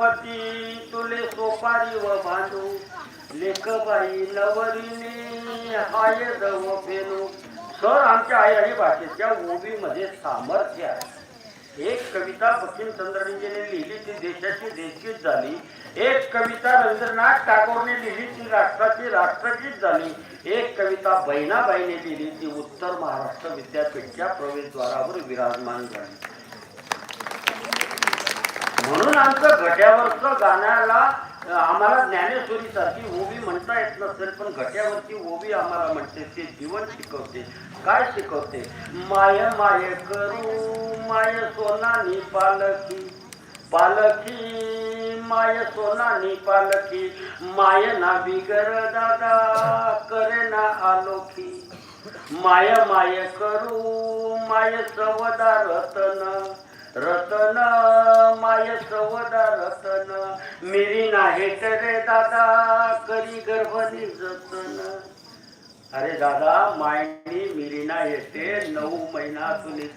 पती तुले सोपारी व बांधू. लेखबाई नवरीने हाय दव फेनू सर आमच्या आई आणि भाषेच्या ओबीमध्ये सामर्थ्य आहे. एक कविता बंकिमचंद्रांजीने लिहिली ती देशाची देशगीत झाली. एक कविता रवींद्रनाथ टागोरने लिहिली ती राष्ट्राची राष्ट्रगीत झाली. एक कविता बहिणाबाईने लिहिली ती उत्तर महाराष्ट्र विद्यापीठच्या प्रवेशद्वारावर विराजमान झाली. आमचं घट्यावरचं गाण्याला आम्हाला ज्ञानेश्वरी सारखी ओवी म्हणता येत नसेल पण घट्यावरची ओवी आम्हाला म्हणते ते जीवन शिकवते. काय शिकवते? माय माय करू माय सोनानी पालखी. पालखी माय सोनानी पालखी. माय ना बिगर दादा करे ना आलोखी. माय माय करू माय सवदा रतन रतन काय सवदा रतन मिरी नाही रे दादा करी गर्भनी जतन. अरे दादा मायनी मिरीना येते नऊ महिना तुली